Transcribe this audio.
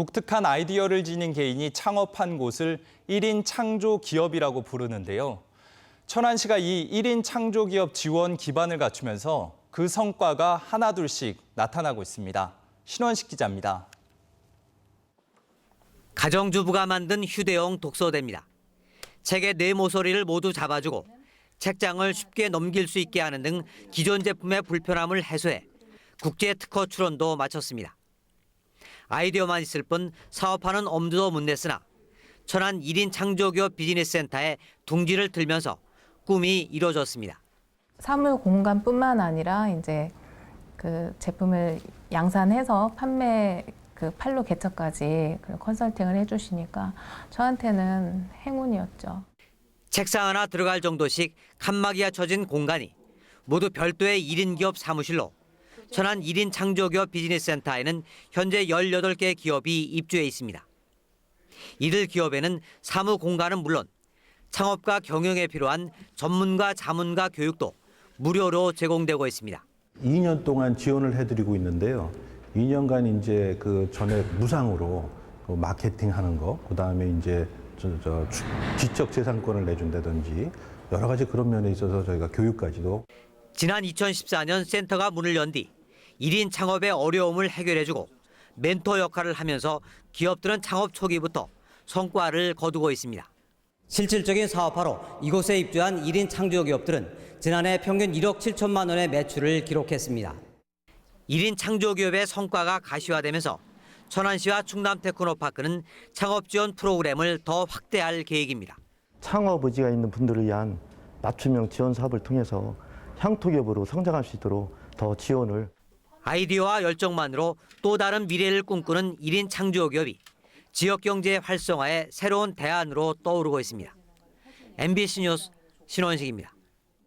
독특한 아이디어를 지닌 개인이 창업한 곳을 1인 창조 기업이라고 부르는데요. 천안시가 이 1인 창조 기업 지원 기반을 갖추면서 그 성과가 하나둘씩 나타나고 있습니다. 신원식 기자입니다. 가정주부가 만든 휴대용 독서대입니다. 책의 네 모서리를 모두 잡아주고 책장을 쉽게 넘길 수 있게 하는 등 기존 제품의 불편함을 해소해 국제 특허 출원도 마쳤습니다. 아이디어만 있을 뿐 사업하는 엄두도 못 냈으나 천안 1인 창조기업 비즈니스센터에 둥지를 들면서 꿈이 이뤄졌습니다. 사물 공간뿐만 아니라 이제 그 제품을 양산해서 판매 그 판로 개척까지 그 컨설팅을 해주시니까 저한테는 행운이었죠. 책상 하나 들어갈 정도씩 칸막이가 쳐진 공간이 모두 별도의 1인 기업 사무실로 천안 1인 창조기업 비즈니스센터에는 현재 18개 기업이 입주해 있습니다. 이들 기업에는 사무 공간은 물론 창업과 경영에 필요한 전문가 자문가 교육도 무료로 제공되고 있습니다. 2년 동안 지원을 해드리고 있는데요. 2년간 이제 그 전에 무상으로 그 마케팅 하는 거, 그 다음에 이제 저, 저 주- 지적 재산권을 내준다든지 여러 가지 그런 면에 있어서 저희가 교육까지도 지난 2014년 센터가 문을 연 뒤 1인 창업의 어려움을 해결해주고 멘토 역할을 하면서 기업들은 창업 초기부터 성과를 거두고 있습니다. 실질적인 사업화로 이곳에 입주한 1인 창조 기업들은 지난해 평균 1억 7천만 원의 매출을 기록했습니다. 1인 창조 기업의 성과가 가시화되면서 천안시와 충남 테크노파크는 창업 지원 프로그램을 더 확대할 계획입니다. 창업 의지가 있는 분들을 위한 맞춤형 지원 사업을 통해서 향토기업으로 성장할 수 있도록 더 지원을 아이디어와 열정만으로 또 다른 미래를 꿈꾸는 1인 창조기업이 지역 경제 활성화의 새로운 대안으로 떠오르고 있습니다. MBC 뉴스 신원식입니다.